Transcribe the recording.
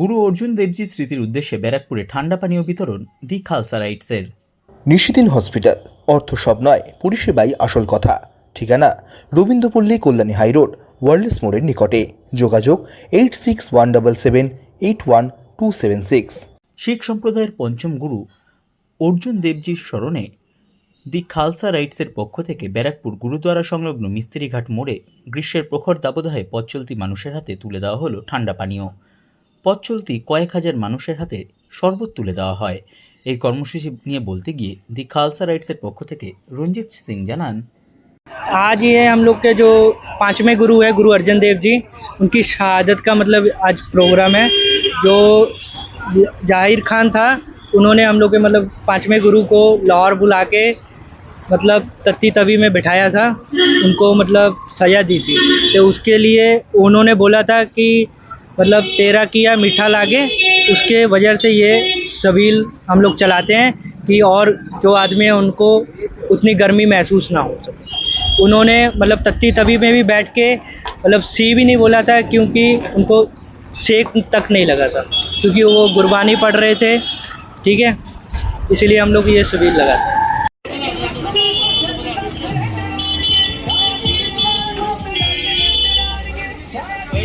গুরু অর্জুন দেবজি স্মৃতির উদ্দেশ্যে ব্যারাকপুরে ঠান্ডা পানীয় বিতরণ দি খালসা রাইটসের। নিশিদিন হসপিটাল অর্থ সব নয় পরিষেবাই আসল কথা। ঠিকানা রবীন্দ্রপল্লী কল্যাণী হাইরোড ওয়ার্ল্ডস মোড়ের নিকটে। যোগাযোগ eight six one double seven eight one two seven six. Sikh সম্প্রদায়ের পঞ্চম গুরু অর্জুন দেবজির স্মরণে দি খালসা রাইটসের পক্ষ থেকে ব্যারাকপুর গুরুদ্বারা সংলগ্ন মিস্ত্রিঘাট মোড়ে গ্রীষ্মের প্রখর দাবদাহে পথ চলতি মানুষের হাতে তুলে দেওয়া হলো ঠান্ডা পানীয়। পথ চলতি কয়েক হাজার মানুষের হাতে শরবত তুলে দেওয়া হয় এই কর্মসূচি নিয়ে বলতে গিয়ে দি খালসা রাইটসের পক্ষ থেকে রঞ্জিত সিং জানান आज ये हम लोग के जो पांचवें गुरु है गुरु अर्जन देव जी उनकी शहादत का मतलब आज प्रोग्राम है जो जाहिर खान था उन्होंने हम लोग के मतलब पांचवें गुरु को लाहौर बुला के मतलब तत्ती तवी में बिठाया था उनको मतलब सजा दी थी तो उसके लिए उन्होंने बोला था कि मतलब तेरा किया मीठा लागे, उसके वजह से ये सबील हम लोग चलाते हैं कि और जो आदमी है उनको उतनी गर्मी महसूस ना हो सके। उन्होंने मतलब तत्ती तभी में भी बैठ के मतलब सी भी नहीं बोला था क्योंकि उनको सेक तक नहीं लगा था, क्योंकि वो गुरबानी पढ़ रहे थे, ठीक है? इसीलिए हम लोग ये सबील लगाते हैं।